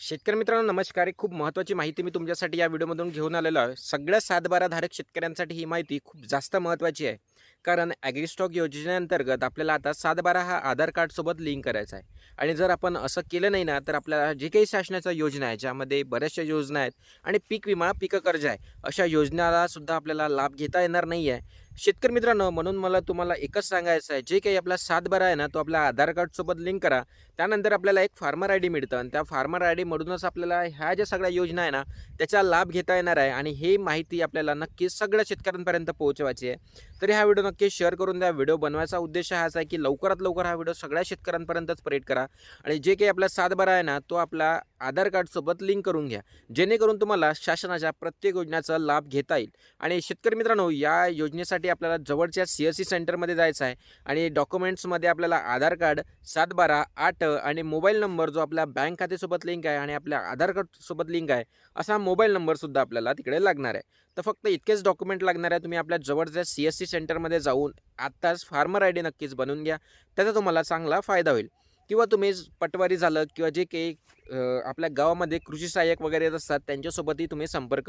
शेतकरी मित्रांनो नमस्कार. एक खूप महत्त्वाची माहिती मी तुमच्यासाठी या व्हिडिओमधून घेऊन आलेलो आहे. सगळ्या सातबाराधारक शेतकऱ्यांसाठी ही माहिती खूप जास्त महत्त्वाची आहे. कारण ॲग्रीस्टॉक योजनेअंतर्गत आपल्याला आता सातबारा हा आधार कार्डसोबत लिंक करायचा आहे. आणि जर आपण असं केलं नाही ना तर आपल्याला जे काही शासनाच्या योजना आहे ज्यामध्ये बऱ्याचशा योजना आहेत आणि पीक विमा पीक कर्ज आहे अशा योजनाला सुद्धा आपल्याला लाभ घेता येणार नाही आहे शेतकरी मित्रांनो म्हणून मला तुम्हाला एकच सांगायचं आहे. जे काही आपला सातबारा आहे ना तो आपल्या आधार कार्डसोबत लिंक करा. त्यानंतर आपल्याला एक फार्मर आय डी मिळतं आणि त्या फार्मर आय डीमधूनच आपल्याला ह्या ज्या सगळ्या योजना आहे ना त्याचा लाभ घेता येणार आहे आणि ही माहिती आपल्याला नक्की सगळ्या शेतकऱ्यांपर्यंत पोहोचवायची आहे. तर हा व्हिडिओ नक्की शेअर करून द्या. व्हिडिओ बनवायचा उद्देश हाच आहे की लवकरात लवकर हा व्हिडिओ सगळ्या शेतकऱ्यांपर्यंत स्प्रेड करा. आणि जे काही आपला सातबारा आहे ना तो आपला आधार कार्डसोबत लिंक करून घ्या. जेणेकरून तुम्हाला शासनाच्या प्रत्येक योजनेचा लाभ घेता येईल. आणि शेतकरी मित्रांनो या योजनेसाठी आपल्याला जवळच्या सी एस सी सेंटरमध्ये जायचं आहे. आणि डॉक्युमेंट्समध्ये आपल्याला आधार कार्ड सात बारा आठ आणि मोबाईल नंबर जो आपल्या बँक खात्यासोबत लिंक आहे आणि आपल्या आधार कार्डसोबत लिंक आहे असा मोबाईल नंबरसुद्धा आपल्याला तिकडे लागणार आहे. तर फक्त इतकेच डॉक्युमेंट लागणार आहे. तुम्ही आपल्या जवळच्या सी एस सी सेंटरमध्ये जाऊन आत्ताच फार्मर आय डी नक्कीच बनवून घ्या. त्याचा तुम्हाला चांगला फायदा होईल. किंवा तुम्ही पटवारी झालं किंवा जे काही आपल्या गावामध्ये कृषी सहाय्यक वगैरे येत असतात त्यांच्यासोबतही तुम्ही संपर्क